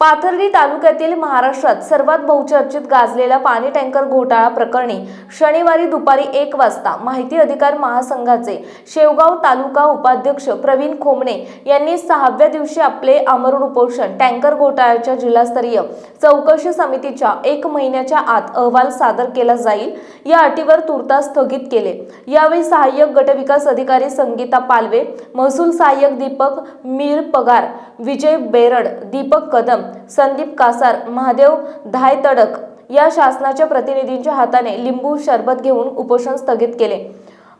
पाथर्डी तालुक्यातील महाराष्ट्रात सर्वात बहुचर्चित गाजलेला पाणी टँकर घोटाळा प्रकरणी शनिवारी दुपारी एक वाजता माहिती अधिकार महासंघाचे शेवगाव तालुका उपाध्यक्ष प्रवीण खोमणे यांनी सहाव्या दिवशी आपले आमरण उपोषण टँकर घोटाळ्याच्या जिल्हास्तरीय चौकशी समितीच्या एक महिन्याच्या आत अहवाल सादर केला जाईल. या अटीवर तुर्तास स्थगित केले. यावेळी सहाय्यक गटविकास अधिकारी संगीता पालवे महसूल सहाय्यक दीपक मीर पगार विजय बेरड दीपक कदम संदीप कासार महादेव धायतडक या शासनाच्या प्रतिनिधींच्या हाताने लिंबू सरबत घेऊन उपोषण स्थगित केले.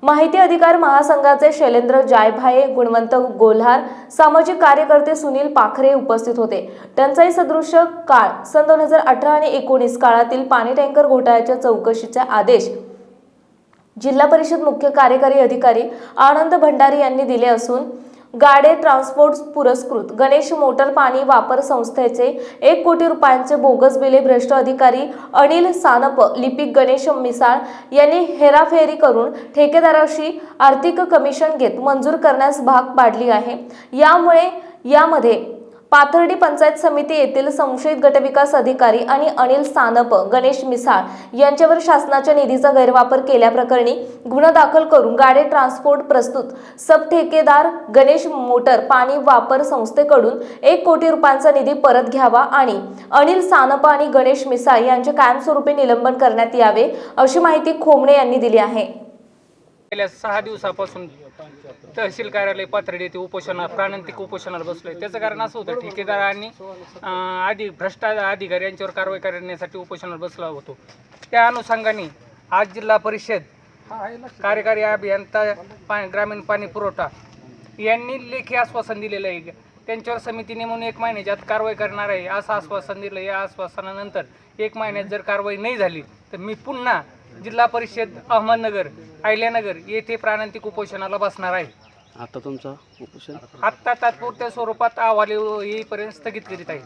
माहिती अधिकार महासंघाचे शैलेंद्र जायभाये गुणवंत गोल्हार सामाजिक कार्यकर्ते सुनील पाखरे उपस्थित होते. टंचाई सदृश्य काळ सन दोन हजार अठरा आणि एकोणीस काळातील पाणी टँकर घोटाळ्याच्या चौकशीचे आदेश जिल्हा परिषद मुख्य कार्यकारी अधिकारी आनंद भंडारी यांनी दिले असून गाडे ट्रान्सपोर्ट पुरस्कृत. गणेश मोटर पाणी वापर संस्थेचे एक कोटी रुपयांचे बोगस बिले भ्रष्ट अधिकारी अनिल सानप लिपिक गणेश मिसाळ यांनी हेराफेरी करून ठेकेदाराशी आर्थिक कमिशन घेत मंजूर करण्यास भाग पाडली आहे. यामुळे यामध्ये पाथर्डी पंचायत समिती येथील संशयित गटविकास अधिकारी आणि अनिल सानप गणेश मिसाळ यांच्यावर शासनाच्या निधीचा गैरवापर केल्याप्रकरणी गुन्हा दाखल करून गाडे ट्रान्सपोर्ट प्रस्तुत. सब ठेकेदार गणेश मोटर पाणी वापर संस्थेकडून एक कोटी रुपयांचा निधी परत घ्यावा आणि अनिल सानप आणि गणेश मिसाळ यांचे कायमस्वरूपी निलंबन करण्यात यावे अशी माहिती खोमणे यांनी दिली आहे. गेल्या सहा दिवसापासून तहसील कार्यालय पाथर्डी येथे उपोषणा प्राणांतिक उपोषणाला बसलोय. त्याचं कारण असं होतं ठेकेदारांनी आधी भ्रष्टाचार अधिकारी यांच्यावर कारवाई करण्यासाठी उपोषणाला बसला होतो. त्या अनुषंगाने आज जिल्हा परिषद कार्यकारी अभियंता पा ग्रामीण पाणी पुरवठा यांनी लेखी आश्वासन दिलेलं आहे. त्यांच्यावर समिती नेमून एक महिन्याच्या आत कारवाई करणार आहे असं आश्वासन दिलं. या आश्वासनानंतर एक महिन्यात जर कारवाई नाही झाली तर मी पुन्हा जिल्हा परिषद अहमदनगर अहिल्यानगर येथे प्राणांतिक उपोषणाला बसणार आहे. आता तुमचं उपोषण? आत्ता तात्पुरत्या स्वरूपात अहवाल येईपर्यंत स्थगित करीत आहे.